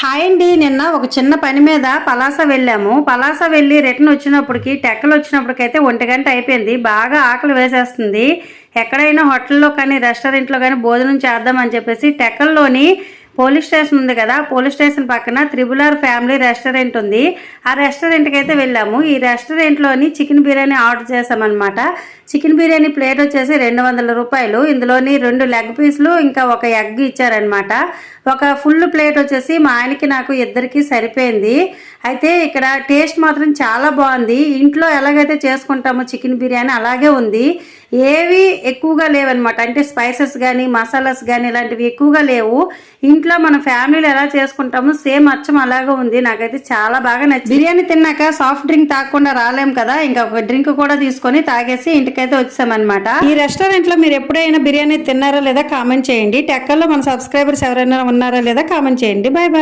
Hi అండి. నిన్న ఒక చిన్న పని మీద పలాస వెళ్ళాము. పలాస వెళ్ళి రిటర్న్ వచ్చినప్పటికి టెక్కలు వచ్చినప్పటికైతే ఒంటి గంట అయిపోయింది. బాగా ఆకలి వేసేస్తుంది. ఎక్కడైనా హోటల్లో కానీ రెస్టారెంట్లో కానీ భోజనం చేద్దామని చెప్పేసి టెక్కల్లోని పోలీస్ స్టేషన్ ఉంది కదా పోలీస్ స్టేషన్ పక్కన త్రిబుల్ ఆర్ ఫ్యామిలీ రెస్టారెంట్ ఉంది. ఆ రెస్టారెంట్కి అయితే వెళ్ళాము. ఈ రెస్టారెంట్లోని చికెన్ బిర్యానీ ఆర్డర్ చేసామన్నమాట చికెన్ బిర్యానీ ప్లేట్ వచ్చేసి రెండు వందల రూపాయలు. ఇందులోని రెండు లెగ్ పీసులు ఇంకా ఒక ఎగ్ ఇచ్చారనమాట ఒక ఫుల్ ప్లేట్ వచ్చేసి మా ఆయనకి నాకు ఇద్దరికి సరిపోయింది. అయితే ఇక్కడ టేస్ట్ మాత్రం చాలా బాగుంది. ఇంట్లో ఎలాగైతే చేసుకుంటామో చికెన్ బిర్యానీ అలాగే ఉంది. ఏవి ఎక్కువగా లేవన్నమాట. అంటే స్పైసెస్ కానీ మసాలాస్ కానీ ఇలాంటివి ఎక్కువగా లేవు. ఇంట్లో మన ఫ్యామిలీలో ఎలా చేసుకుంటామో సేమ్ అచ్చం అలాగే ఉంది. నాకైతే చాలా బాగా నచ్చింది. బిర్యానీ తిన్నాక సాఫ్ట్ డ్రింక్ తాగకుండా రాలేం కదా? ఇంకా ఒక డ్రింక్ కూడా తీసుకొని తాగేసి ఇంటికైతే వచ్చామన్నమాట. ఈ రెస్టారెంట్లో మీరు ఎప్పుడైనా బిర్యానీ తిన్నారా లేదా కామెంట్ చేయండి. టెక్కల్లో మన సబ్స్క్రైబర్స్ ఎవరైనా ఉన్నారా లేదా కామెంట్ చేయండి. Bye bye